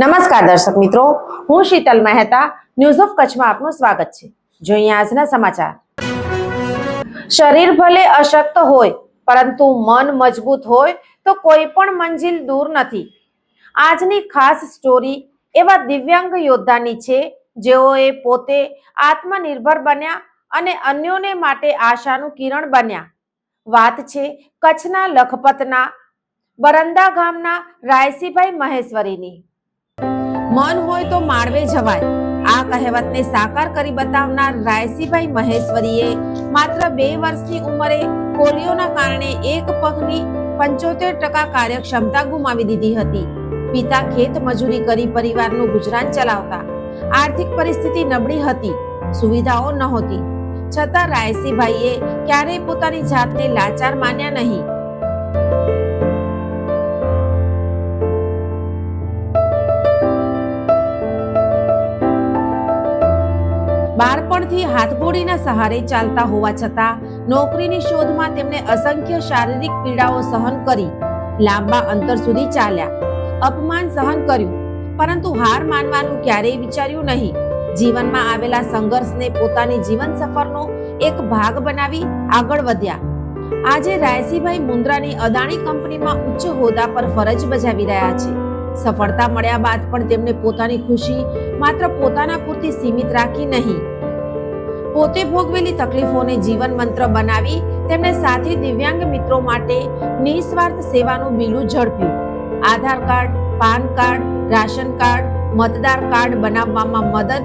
નમસ્કાર દર્શક મિત્રો, હું શીતલ મહેતા ન્યૂઝ ઓફ કચ્છમાં આપનું સ્વાગત છે. જોઈએ આજના સમાચાર. શરીર ભલે અશક્ત હોય, પરંતુ મન મજબૂત હોય તો કોઈ પણ મંજિલ દૂર નથી. આજની ખાસ સ્ટોરી એવા દિવ્યાંગ યોદ્ધાની છે, જેઓએ પોતે આત્મનિર્ભર બન્યા અને અન્યોને માટે આશાનું કિરણ બન્યા. વાત છે કચ્છના લખપતના, બરંદા ગામના રાયસીભાઈ મહેશ્વરીની. મન હોય તો માળવે જવાય. આ કહેવતને સાકાર કરી બતાવનાર રાયસીભાઈ મહેશ્વરીએ માત્ર બે વર્ષની ઉંમરે પોલિયોના કારણે એક પગની પંચોતેર ટકા કાર્યક્ષમતા ગુમાવી દીધી હતી. પિતા ખેત મજૂરી કરી પરિવારનું ગુજરાન ચલાવતા. આર્થિક પરિસ્થિતિ નબળી હતી. સુવિધાઓ નહોતી. છતાં રાયસીભાઈએ ક્યારેય પોતાની જાતને લાચાર માન્યા નહીં. બાળપણથી હાથગોળીના સહારે ચાલતા હોવા છતાં નોકરીની શોધમાં તેમણે અસંખ્ય શારીરિક પીડાઓ સહન કરી, લાંબા અંતર સુધી ચાલ્યા. અપમાન સહન કર્યું, પરંતુ હાર માનવાનું ક્યારેય વિચાર્યું નહીં. જીવનમાં આવેલા સંઘર્ષને પોતાની જીવન સફરનો એક ભાગ બનાવી આગળ વધ્યા. આજે રાયસીભાઈ મુન્દ્રાની અદાણી કંપનીમાં ઉચ્ચ હોદ્દા પર ફરજ બજાવી રહ્યા છે. સફળતા મળ્યા બાદ પણ તેમને પોતાની ખુશી માત્ર પોતાના પૂરતી સીમિત રાખી નહીં. પોતે ભોગવેલી તકલીફોને જીવન મંત્ર બનાવી તેમણે સાથી દિવ્યાંગ મિત્રો માટે નિસ્વાર્થ સેવાનું બીલું ઝડપ્યું. Aadhaar card, PAN card, ration card, મતદાર કાર્ડ બનાવવામાં મદદ,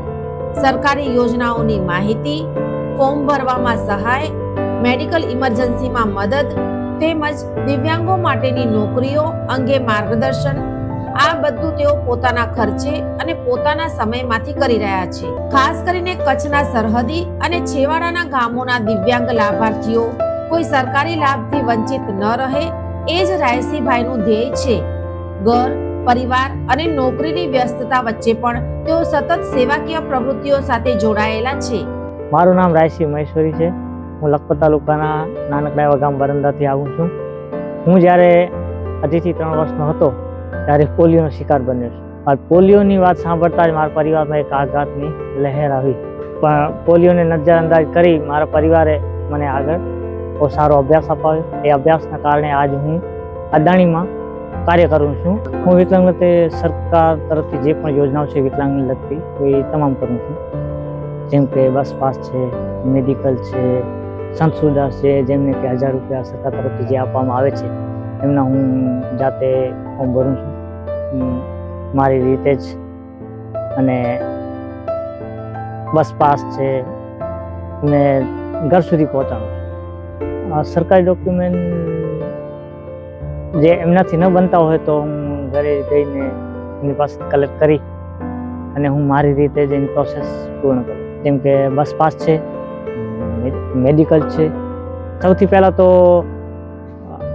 સરકારી યોજનાઓની માહિતી, ફોર્મ ભરવામાં સહાય, મેડિકલ ઇમરજન્સીમાં મદદ તેમજ દિવ્યાંગો માટેની નોકરીઓ અંગે માર્ગદર્શન આ બધું તેઓ પોતાના ખર્ચે અને પોતાના સમયમાંથી કરી રહ્યા છે. ખાસ કરીને કચ્છના સરહદી અને છેવાડાના ગામોના દિવ્યાંગ લાભાર્થીઓ, કોઈ સરકારી લાભથી વંચિત ન રહે, એ જ રાયસીભાઈનું ધ્યેય છે. ઘર, પરિવાર અને નોકરીની વ્યસ્તતા વચ્ચે પણ તેઓ સતત સેવાકીય પ્રવૃત્તિઓ સાથે જોડાયેલા છે. મારું નામ રાયસી મહેશ્વરી છે. હું લખપત તાલુકાના નાનકડા એવા ગામ વરંદાથી આવું છું. હું જ્યારે અઢીથી ત્રણ વર્ષનો હતો ત્યારે પોલિયોનો શિકાર બન્યો છું. આ પોલિયોની વાત સાંભળતા જ મારા પરિવારમાં એક આઘાતની લહેર આવી. પણ પોલિયોને નજરઅંદાજ કરી મારા પરિવારે મને આગળ બહુ સારો અભ્યાસ અપાવ્યો. એ અભ્યાસના કારણે આજ હું અદાણીમાં કાર્ય કરું છું. હું વિકલાંગ તે સરકાર તરફથી જે પણ યોજનાઓ છે વિકલાંગને લગતી, એ તમામ કરું છું. જેમ કે બસ પાસ છે, મેડિકલ છે સંત સુવિધા છે, જેમને કે હજાર રૂપિયા સરકાર તરફથી જે આપવામાં આવે છે, એમના હું જાતે ફોર્મ ભરું છું. મારી રીતે જ. અને બસ પાસ છે. ને ઘર સુધી પહોંચાડું. સરકારી ડોક્યુમેન્ટ જે એમનાથી ન બનતા હોય તો હું ઘરે જઈને એમની પાસે કલેક્ટ કરી અને હું મારી રીતે જ એની પ્રોસેસ પૂર્ણ કરું. જેમ કે બસ પાસ છે મેડિકલ છે. સૌથી પહેલાં તો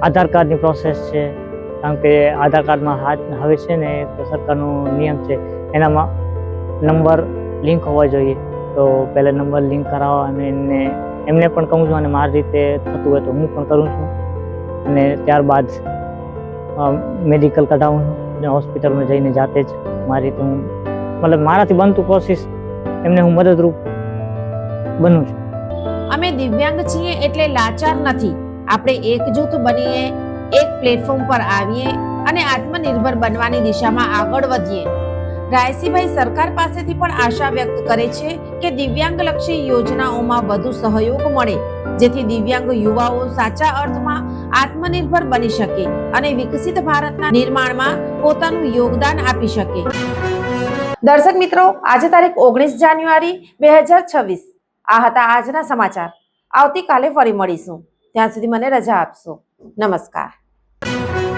આધાર કાર્ડની પ્રોસેસ છે. કારણ કે આધાર કાર્ડમાં હાથ હવે છે ને સરકારનો નિયમ છે, એનામાં નંબર લિંક હોવા જોઈએ. તો પહેલાં નંબર લિંક કરાવવા અને એમને એમને પણ કહું છું અને મારી રીતે થતું હોય તો હું પણ કરું છું. અને ત્યારબાદ મેડિકલ કઢાવું છું હોસ્પિટલમાં જઈને જાતે જ મારી રીતે હું, મતલબ મારાથી બનતું કોશિશ એમને હું મદદરૂપ બનું છું. અમે દિવ્યાંગ છીએ એટલે લાચાર નથી. આપણે એકજૂથ બનીએ એક પ્લેટફોર્મ પર આવીએ અને આત્મનિર્ભર બનવાની દિશામાં આગળ વધીએ. રાયસીભાઈ સરકાર પાસેથી પણ આશા વ્યક્ત કરે છે કે દિવ્યાંગલક્ષી યોજનાઓમાં વધુ સહયોગ મળે, જેથી દિવ્યાંગ યુવાઓ સાચા અર્થમાં આત્મનિર્ભર બની શકે અને વિકસિત ભારતના નિર્માણમાં પોતાનું યોગદાન આપી શકે. દર્શક મિત્રો, આજે તારીખ ઓગણીસ જાન્યુઆરી બે હજાર છવ્વીસ. આ હતા આજના સમાચાર. આવતીકાલે ફરી મળીશું. ત્યાં સુધી મને રજા આપશો. નમસ્કાર. Thank you